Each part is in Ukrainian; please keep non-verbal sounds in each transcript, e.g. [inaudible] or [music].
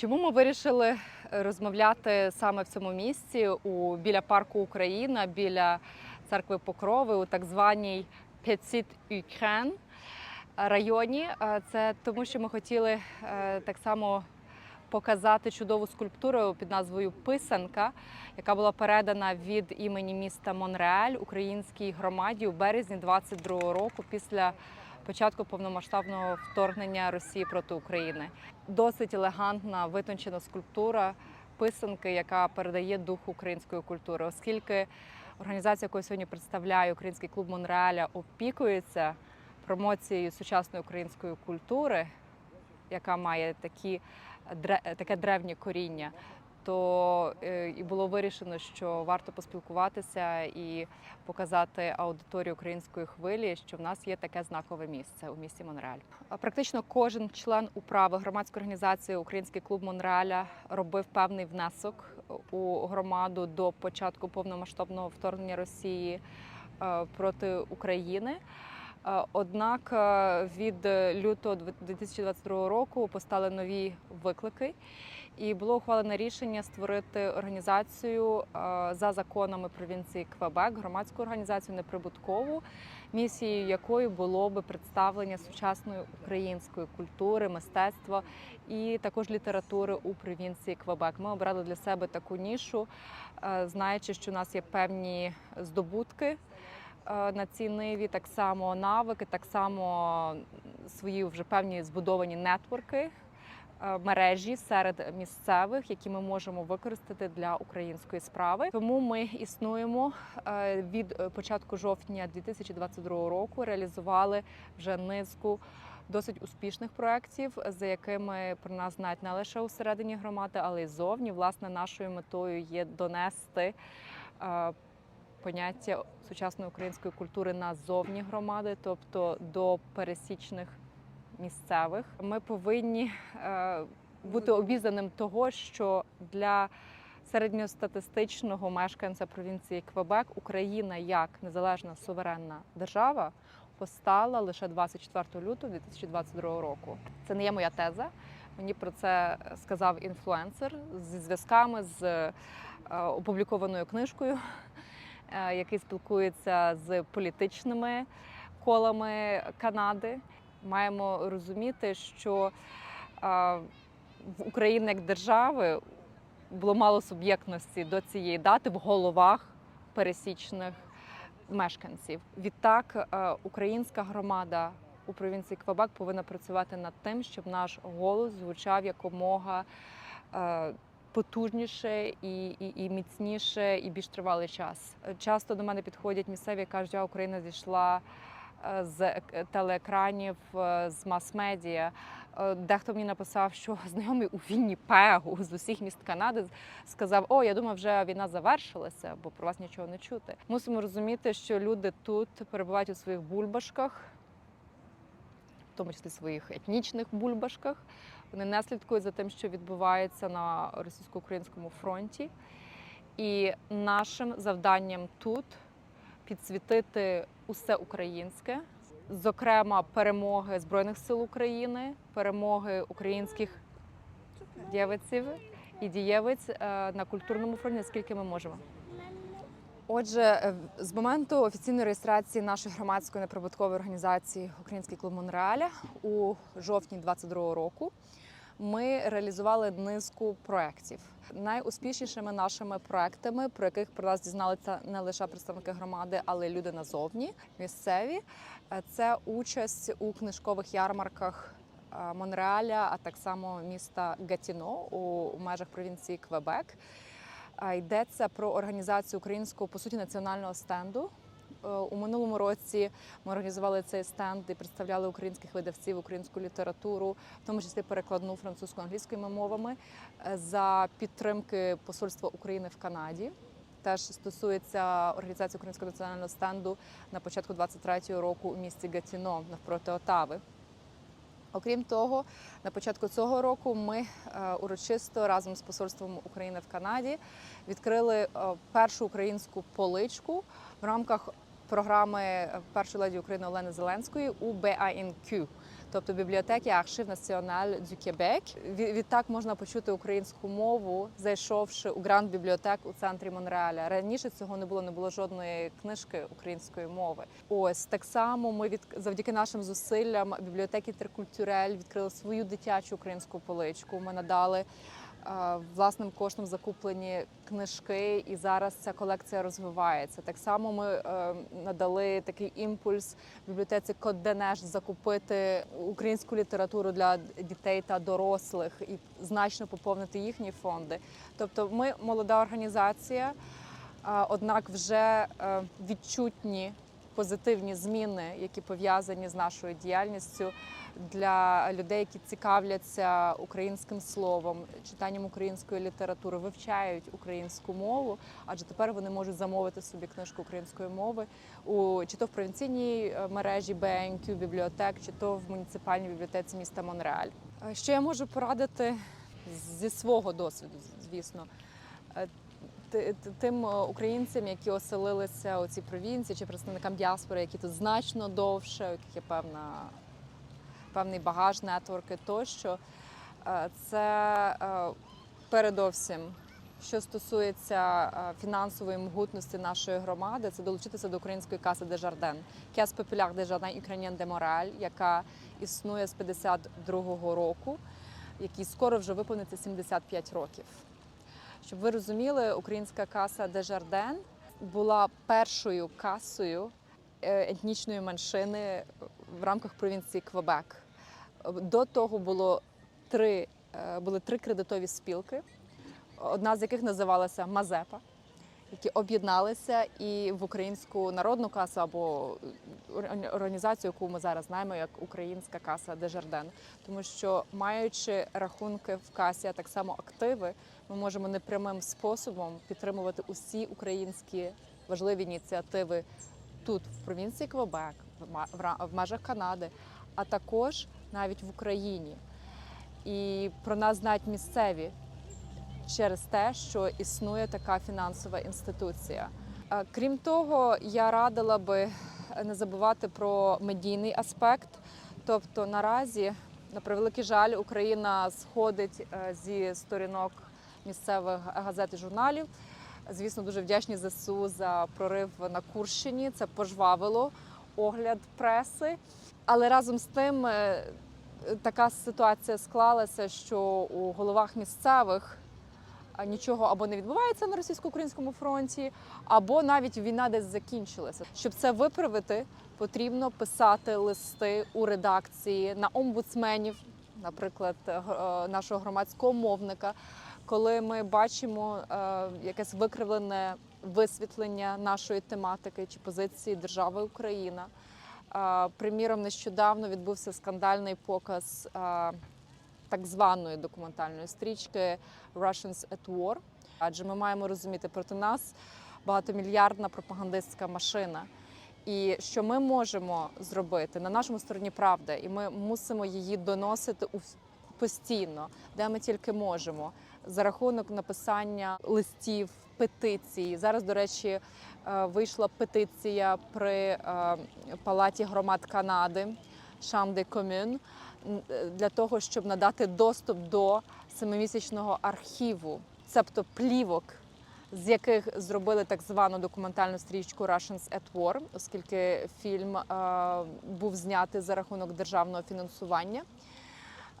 Чому ми вирішили е, розмовляти саме в цьому місці у біля парку Україна, біля церкви Покрови, у так званій Пецит Юкрен районі? Е, Це тому, що ми хотіли е, так само показати чудову скульптуру під назвою Писанка, яка була передана від імені міста Монреаль українській громаді у березні 22-го року після початку повномасштабного вторгнення Росії проти України. Досить елегантна витончена скульптура писанки, яка передає дух української культури, оскільки організація, яку я сьогодні представляю, Український клуб Монреаля, опікується промоцією сучасної української культури, яка має такі таке древнє коріння. То е, і було вирішено, що варто поспілкуватися і показати аудиторії української хвилі, що в нас є таке знакове місце у місті Монреаль. Практично кожен член управи громадської організації Український клуб Монреаля робив певний внесок у громаду до початку повномасштабного вторгнення Росії е, проти України. Е, Однак від лютого 2022 року постали нові виклики, і було ухвалене рішення створити організацію е, за законами провінції Квебек, громадську організацію неприбуткову, місією якої було би представлення сучасної української культури, мистецтва і також літератури у провінції Квебек. Ми обрали для себе таку нішу, е, знаючи, що у нас є певні здобутки е, на цій ниві, так само навики, так само свої вже певні збудовані нетворки. Е, Мережі серед місцевих, які ми можемо використати для української справи, тому ми існуємо е, від е, початку жовтня 2022 року. Реалізували вже низку досить успішних проєктів, за якими про нас знають не лише усередині громади, але й зовні. Власне, нашою метою є донести е, поняття сучасної української культури назовні громади, тобто до пересічних місцевих. Ми повинні е, бути обізнаним того, що для середньостатистичного мешканця провінції Квебек Україна як незалежна суверенна держава постала лише 24 лютого 2022 року. Це не є моя теза. Мені про це сказав інфлюенсер зі зв'язками з е, опублікованою книжкою, е, який спілкується з політичними колами Канади. Маємо розуміти, що в Україні як держави було мало суб'єктності до цієї дати в головах пересічних мешканців. Відтак, українська громада у провінції Квебек повинна працювати над тим, щоб наш голос звучав якомога потужніше і, і, і міцніше, і більш тривалий час. Часто до мене підходять місцеві і кажуть, а Україна зійшла з телеекранів, е, з мас-медіа. Е, Дехто мені написав, що [laughs] знайомий у Вінніпегу з усіх міст Канади сказав: О, я думав, вже війна завершилася, бо про вас нічого не чути. Мусимо розуміти, що люди тут перебувають у своїх бульбашках, в тому числі своїх етнічних бульбашках. Вони не слідкують за тим, що відбувається на російсько-українському фронті. І нашим завданням тут підсвітити усе українське, зокрема перемоги Збройних сил України, перемоги українських дєвиців і дієвиць е, на культурному фронті, наскільки ми можемо. Отже, е, з моменту офіційної реєстрації нашої громадської неприбуткової організації Український клуб Монреаля у жовтні 22 року ми реалізували низку проєктів. Найуспішнішими нашими проектами, про яких про нас дізналися не лише представники громади, але й люди назовні місцеві. е, Це участь у книжкових ярмарках е, Монреаля, а так само міста Гатіно у межах провінції Квебек. А Йдеться про організацію українського по суті національного стенду. Е, У минулому році ми організували цей стенд і представляли українських видавців, українську літературу, в тому числі перекладну французько-англійськими мовами е, за підтримки Посольства України в Канаді. Теж стосується організації українського національного стенду на початку 23-го року у місті Гатіно навпроти Отави. Окрім того, на початку цього року ми е, урочисто разом з посольством України в Канаді відкрили першу українську поличку в рамках програми першої леді України Олени Зеленської у BINQ. тобто бібліотеки Аршив Національ дю Кебек. Відтак можна почути українську мову, зайшовши у гранд бібліотек у центрі Монреаля. Раніше цього не було, не було жодної книжки української мови. Ось так само ми від завдяки нашим зусиллям бібліотеки Теркультюрель відкрили свою дитячу українську поличку. Ми надали власним коштом закуплені книжки, і зараз ця колекція розвивається. Так само ми е, надали такий імпульс бібліотеці Код Денеш закупити українську літературу для дітей та дорослих і значно поповнити їхні фонди. Тобто, ми молода організація, однак вже е, відчутні позитивні зміни, які пов'язані з нашою діяльністю для людей, які цікавляться українським словом, читанням української літератури, вивчають українську мову, адже тепер вони можуть замовити собі книжку української мови у чи то в провінційній е, мережі BNQ бібліотек, чи то в муніципальній бібліотеці міста Монреаль. Е, Що я можу порадити зі свого досвіду, звісно. Ти- ти- Тим е, українцям, які оселилися у цій провінції, чи представникам діаспори, які тут значно довше, у яких є певна, певний багаж, нетворки тощо, е, це е, передовсім, що стосується фінансової могутності нашої громади, це долучитися до української каси Дежарден, Кес Популяр Дежарден Ukrainian de Morale, яка існує з 52-го року, який скоро вже виповниться 75 років. Щоб ви розуміли, українська каса Дежарден була першою касою е, етнічної меншини в рамках провінції Квебек. До того було три, е, були три кредитові спілки, одна з яких називалася Мазепа, які об'єдналися і в українську народну касу або організацію, яку ми зараз знаємо як Українська каса Дежарден. Тому що маючи рахунки в касі, а так само активи, ми можемо непрямим способом підтримувати усі українські важливі ініціативи тут, в провінції Квебек, в межах Канади, а також навіть в Україні. І про нас знають місцеві через те, що існує така фінансова інституція. Е, Крім того, я радила би не забувати про медійний аспект. Тобто наразі, на превеликий жаль, Україна сходить е, зі сторінок місцевих газет і журналів. Звісно, дуже вдячні ЗСУ за прорив на Курщині. Це пожвавило огляд преси. Але разом з тим е, така ситуація склалася, що у головах місцевих нічого або не відбувається на російсько-українському фронті, або навіть війна десь закінчилася. Щоб це виправити, потрібно писати листи у редакції на омбудсменів, наприклад, е, нашого громадського мовника, коли ми бачимо е, якесь викривлене висвітлення нашої тематики чи позиції держави Україна. Е, Приміром, нещодавно відбувся скандальний показ так званої документальної стрічки Russians at War. Адже ми маємо розуміти, проти нас багатомільярдна пропагандистська машина. І що ми можемо зробити на нашому стороні правда, і ми мусимо її доносити постійно, де ми тільки можемо, за рахунок написання листів, петицій. Зараз, до речі, е, вийшла петиція при е, Палаті громад Канади Chambre des Communes, н- е, для того, щоб надати доступ до семимісячного архіву, цебто плівок, з яких зробили так звану документальну стрічку Russians at War, оскільки фільм е, був знятий за рахунок державного фінансування.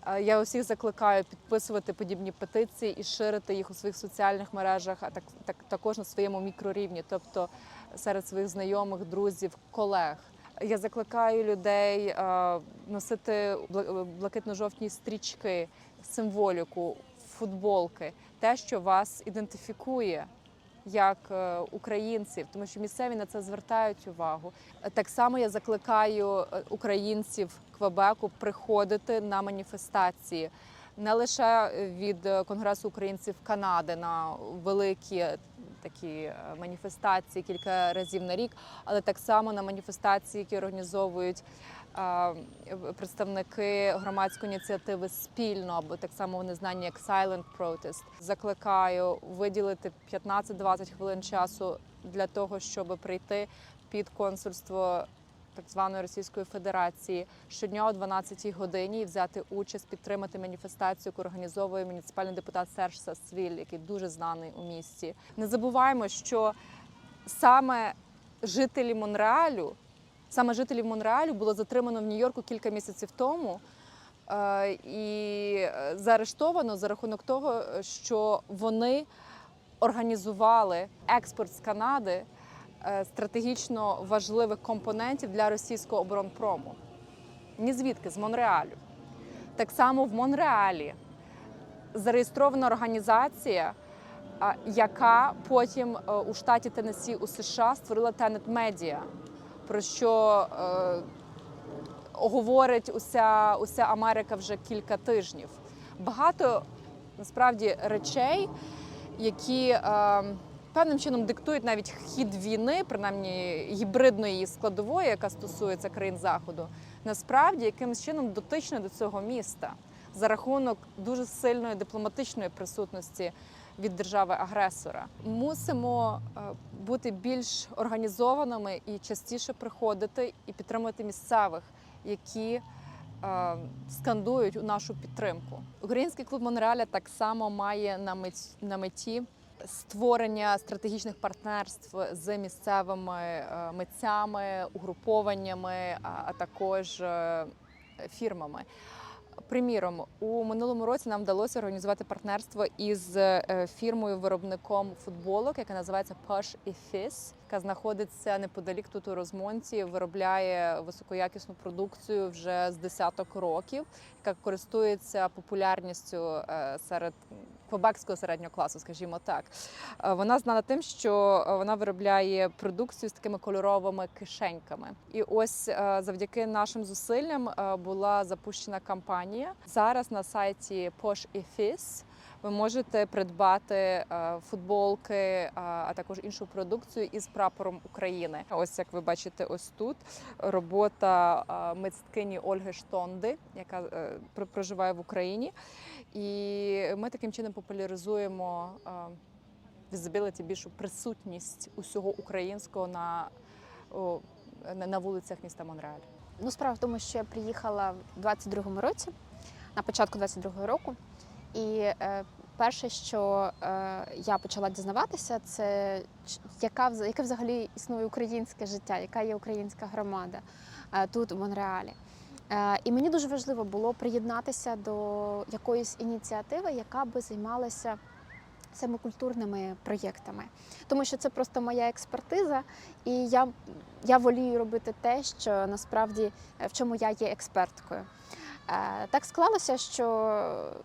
Е, Я усіх закликаю підписувати подібні петиції і ширити їх у своїх соціальних мережах, а так, так також на своєму мікрорівні, тобто серед своїх знайомих, друзів, колег. Я закликаю людей е, носити бла- блакитно-жовтні стрічки, символіку, футболки, те, що вас ідентифікує як е, українців, тому що місцеві на це звертають увагу. Так само я закликаю е, українців Квебеку приходити на маніфестації. Не лише від Конгресу українців Канади на великі такі е, маніфестації кілька разів на рік, але так само на маніфестації, які організовують представники громадської ініціативи спільно, або так само вони знані як Silent Protest. Закликаю виділити 15-20 хвилин часу для того, щоб прийти під консульство так званої Російської Федерації щодня о 12-й годині і взяти участь, підтримати маніфестацію, яку організовує муніципальний депутат Серж Сасвіль, який дуже знаний у місті. Не забуваємо, що саме жителі Монреалю, саме жителів Монреалю було затримано в Нью-Йорку кілька місяців тому. е, І е, заарештовано за рахунок того, що вони організували експорт з Канади стратегічно важливих компонентів для російського оборонпрому. Ні звідки, з Монреалю. Так само в Монреалі зареєстрована організація, яка потім е, у штаті Теннессі у США створила Tenet Media, про що е, говорить уся, уся Америка вже кілька тижнів. Багато насправді речей, які е, певним чином диктують навіть хід війни, принаймні гібридної складової, яка стосується країн заходу, насправді якимось чином дотичне до цього міста за рахунок дуже сильної дипломатичної присутності від держави-агресора. Мусимо е, бути більш організованими і частіше приходити і підтримувати місцевих, які е, скандують у нашу підтримку. Український клуб Монреаля так само має на меті створення стратегічних партнерств з місцевими е, митцями, угрупованнями, а, також е, фірмами. Приміром, у минулому році нам вдалося організувати партнерство із е, фірмою-виробником футболок, яка називається Push і Fizz, яка знаходиться неподалік тут у Розмонті, виробляє високоякісну продукцію вже з десяток років, яка користується популярністю е, серед квебекського середнього класу, скажімо так. Е, Вона знана тим, що е, вона виробляє продукцію з такими кольоровими кишеньками. І ось завдяки нашим зусиллям була запущена кампанія. Зараз на сайті Posh Fizz ви можете придбати е, футболки, е, а також іншу продукцію із прапором України. Ось як ви бачите, ось тут робота е, Ольги Штонди, яка проживає в Україні. І ми таким чином популяризуємо візибіліті, більшу присутність усього українського на, на вулицях міста Монреаль. Ну, справа в тому, що я приїхала в 22-му році, на початку 22-го року. І е, перше, що е, я почала дізнаватися, це яка, яке взагалі існує українське життя, яка є українська громада е, тут, в Монреалі. І мені дуже важливо було приєднатися до якоїсь ініціативи, яка би займалася саме культурними проєктами. Тому що це просто моя експертиза, і я, я волію робити те, що насправді в чому я є експерткою. Так склалося, що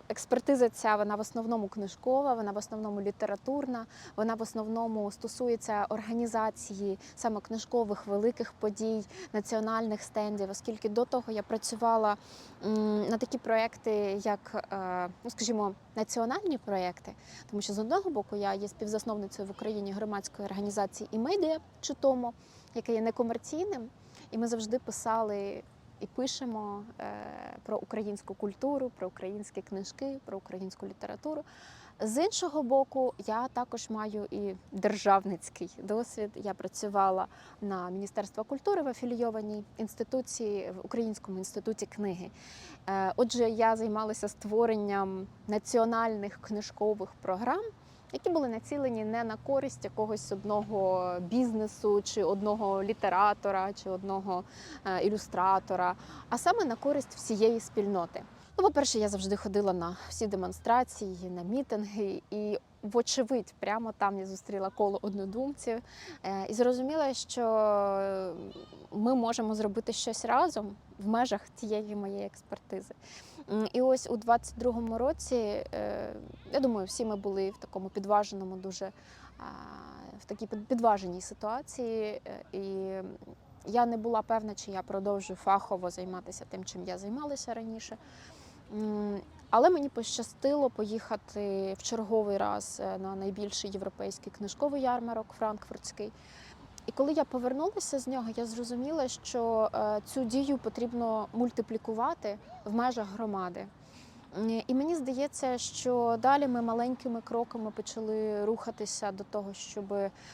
експертиза ця вона в основному книжкова, вона в основному літературна, вона в основному стосується організації саме книжкових великих подій, національних стендів, оскільки до того я працювала на такі проекти, як, е, ну скажімо, національні проекти, тому що з одного боку я є співзасновницею в Україні громадської організації і медіа Чутомо, яке є некомерційним, і ми завжди писали і пишемо е, про українську культуру, про українські книжки, про українську літературу. З іншого боку, я також маю і державницький досвід. Я працювала на Міністерство культури в афілійованій інституції в Українському інституті книги. Е, Отже, я займалася створенням національних книжкових програм. Які були націлені не на користь якогось одного бізнесу, чи одного літератора, чи одного е, ілюстратора, а саме на користь всієї спільноти. Ну, по-перше, я завжди ходила на всі демонстрації, на мітинги, і, вочевидь, прямо там я зустріла коло однодумців е, і зрозуміла, що ми можемо зробити щось разом в межах цієї моєї експертизи. І ось у 22-му році, е, я думаю, всі ми були в такому підваженому, дуже в такій підваженій ситуації. е, І я не була певна, чи я продовжу фахово займатися тим, чим я займалася раніше. Але мені пощастило поїхати в черговий раз е, на найбільший європейський книжковий ярмарок франкфуртський. І коли я повернулася з нього, я зрозуміла, що е, цю дію потрібно мультиплікувати в межах громади. І мені здається, що далі ми маленькими кроками почали рухатися до того, щоб,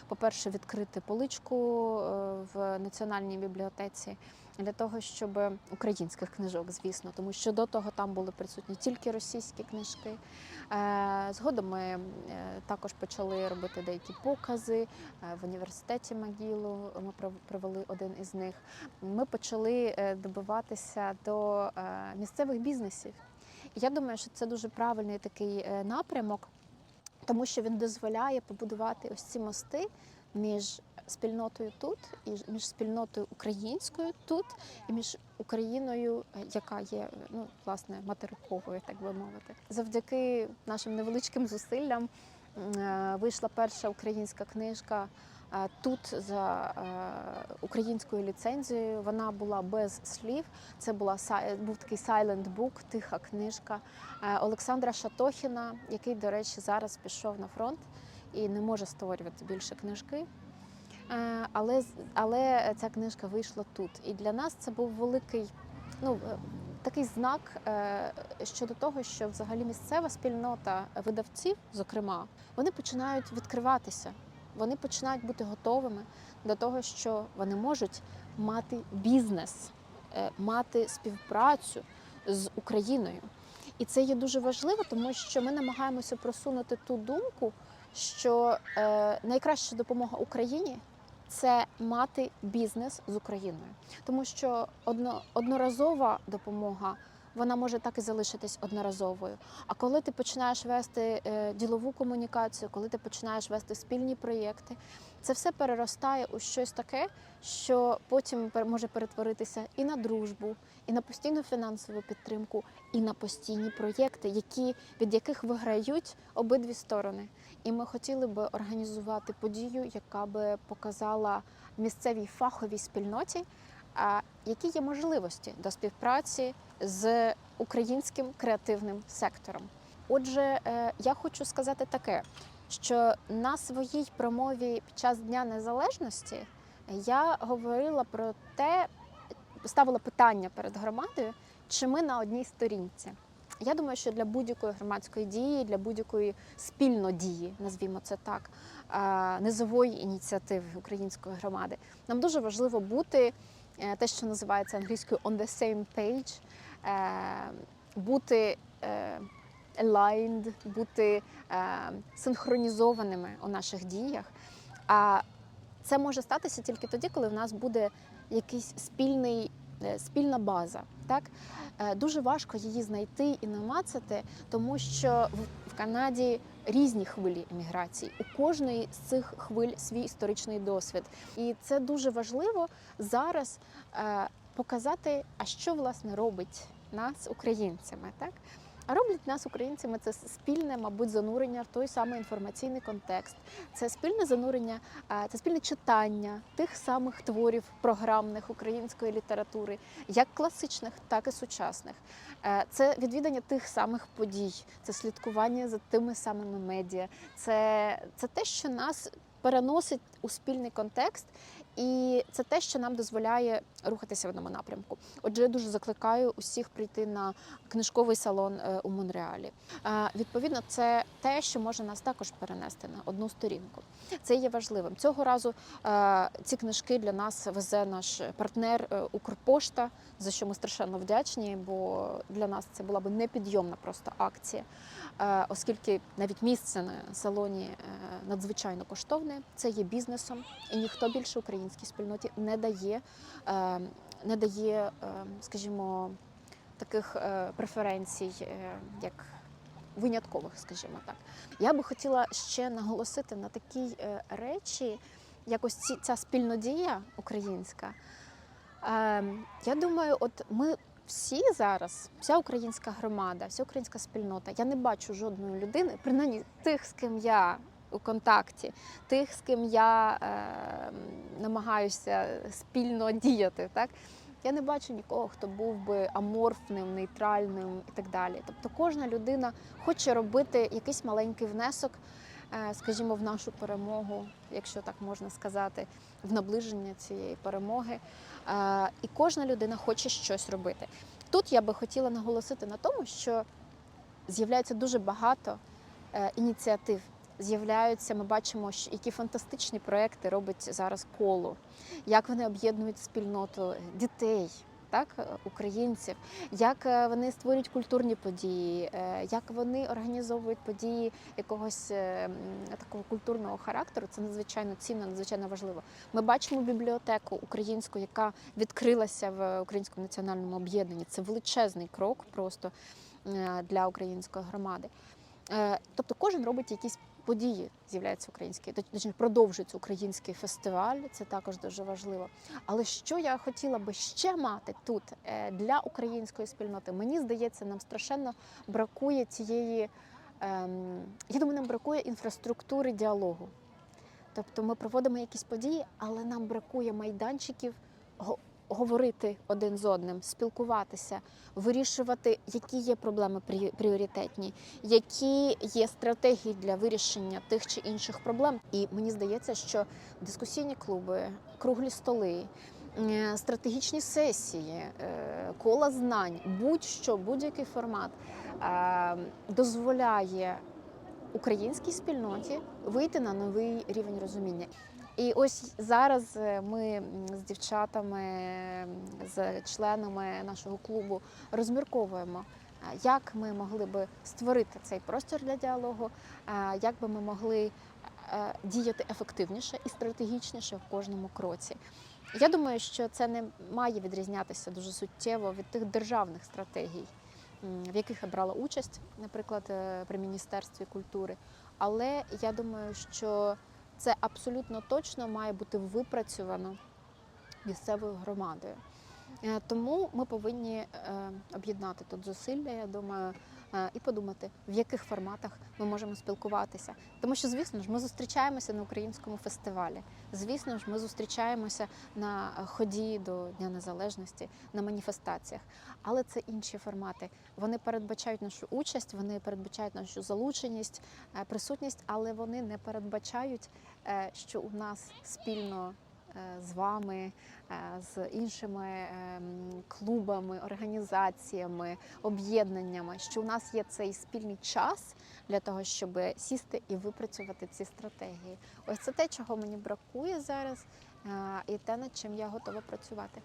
по-перше, відкрити поличку е, в національній бібліотеці для того, щоб українських книжок, звісно, тому що до того там були присутні тільки російські книжки. Е, Згодом ми е, також почали робити деякі покази е, в університеті Магілу. Ми провели один із них. Ми почали добиватися до місцевих бізнесів. Я думаю, що це дуже правильний такий напрямок, тому що він дозволяє побудувати ось ці мости між спільнотою тут, і між спільнотою українською тут, і між Україною, е, яка є ну власне материковою, так би мовити. Завдяки нашим невеличким зусиллям е, вийшла перша українська книжка. е, Тут за українською ліцензією вона була без слів. Це була був такий silent book, тиха книжка Олександра Шатохіна, який, до речі, зараз пішов на фронт і не може створювати більше книжки. Е, Але, але ця книжка вийшла тут. І для нас це був великий ну, е, такий знак е, щодо того, що взагалі місцева спільнота видавців, зокрема, вони починають відкриватися. Вони починають бути готовими до того, що вони можуть мати бізнес, мати співпрацю з Україною. І це є дуже важливо, тому що ми намагаємося просунути ту думку, що е, найкраща допомога Україні це мати бізнес з Україною, тому що одно, одноразова допомога. Вона може так і залишитись одноразовою. А коли ти починаєш вести е, ділову комунікацію, коли ти починаєш вести спільні проєкти, це все переростає у щось таке, що потім може перетворитися і на дружбу, і на постійну фінансову підтримку, і на постійні проєкти, які, від яких виграють обидві сторони. І ми хотіли би організувати подію, яка би показала місцевій фаховій спільноті, а, які є можливості до співпраці з українським креативним сектором. Отже, е, я хочу сказати таке, що на своїй промові під час Дня Незалежності я говорила про те, ставила питання перед громадою, чи ми на одній сторінці. Я думаю, що для будь-якої громадської дії, для будь-якої спільнодії, назвімо це так, е, низової ініціативи української громади, нам дуже важливо бути те, що називається англійською on the same page, е, бути е, aligned, бути е, синхронізованими у наших діях. А це може статися тільки тоді, коли в нас буде якийсь спільний, е, спільна база. Так? Е, Дуже важко її знайти і намацати, тому що в- в Канаді різні хвилі еміграції. У кожної з цих хвиль свій історичний досвід. І це дуже важливо зараз е, показати, а що власне робить нас українцями. Так? А роблять нас українцями це спільне, мабуть, занурення в той самий інформаційний контекст, це спільне занурення, це спільне читання тих самих творів програмних української літератури, як класичних, так і сучасних. Е, Це відвідання тих самих подій, це слідкування за тими самими медіа, це, це те, що нас переносить у спільний контекст. І це те, що нам дозволяє рухатися в одному напрямку. Отже, я дуже закликаю усіх прийти на книжковий салон е, у Монреалі. Е, Відповідно, це те, що може нас також перенести на одну сторінку. Це є важливим. Цього разу е, ці книжки для нас везе наш партнер Укрпошта, за що ми страшенно вдячні, бо для нас це була б непідйомна просто акція, оскільки навіть місце на салоні е, надзвичайно коштовне, це є бізнесом, і ніхто більше українській спільноті не дає, е, не дає, е, скажімо, таких е, преференцій, е, як виняткових, скажімо так. Я би хотіла ще наголосити на такі е, речі, як ось ця спільнодія українська. Е, Я думаю, от ми всі зараз, вся українська громада, вся українська спільнота, я не бачу жодної людини, принаймні тих, з ким я у контакті, тих, з ким я е, намагаюся спільно діяти. Так? Я не бачу нікого, хто був би аморфним, нейтральним і так далі. Тобто кожна людина хоче робити якийсь маленький внесок, скажімо, в нашу перемогу, якщо так можна сказати, в наближення цієї перемоги. Е, І кожна людина хоче щось робити. Тут я би хотіла наголосити на тому, що з'являється дуже багато е, ініціатив. З'являються, ми бачимо, які фантастичні проекти робить зараз коло, як вони об'єднують спільноту дітей, так, е, українців, як е, вони створюють культурні події, е, як вони організовують події якогось такого культурного характеру. Це надзвичайно цінно, надзвичайно важливо. Ми бачимо бібліотеку українську, яка відкрилася в українському національному об'єднанні. Це величезний крок просто для української громади. Тобто кожен робить якісь події, з'являється український, точніше продовжується український фестиваль. Це також дуже важливо. Але що я хотіла би ще мати тут е, для української спільноти? Мені здається, нам страшенно бракує цієї. ем, Я думаю, нам бракує інфраструктури діалогу. Тобто ми проводимо якісь події, але нам бракує майданчиків говорити один з одним, спілкуватися, вирішувати, які є проблеми прі- пріоритетні, які є стратегії для вирішення тих чи інших проблем. І мені здається, що дискусійні клуби, круглі столи. е, Стратегічні сесії, е, кола знань, будь-що, будь-який формат е, дозволяє українській спільноті вийти на новий рівень розуміння. І ось зараз е, ми з дівчатами, з членами нашого клубу розмірковуємо, е, як ми могли би створити цей простір для діалогу, е, як би ми могли діяти ефективніше і стратегічніше в кожному кроці. Я думаю, що це не має відрізнятися дуже суттєво від тих державних стратегій, в яких я брала участь, наприклад, при міністерстві культури. Але я думаю, що це абсолютно точно має бути випрацьовано місцевою громадою. Е, Тому ми повинні е, об'єднати тут зусилля, я думаю, е, і подумати, в яких форматах ми можемо спілкуватися. Тому що, звісно ж, ми зустрічаємося на українському фестивалі. Звісно ж, ми зустрічаємося на ході до Дня Незалежності, на маніфестаціях. Але це інші формати. Вони передбачають нашу участь, вони передбачають нашу залученість, присутність, але вони не передбачають, що у нас спільно з вами, е, з іншими е, клубами, організаціями, об'єднаннями, що у нас є цей спільний час для того, щоб сісти і випрацювати ці стратегії. Ось це те, чого мені бракує зараз, е, і те, над чим я готова працювати.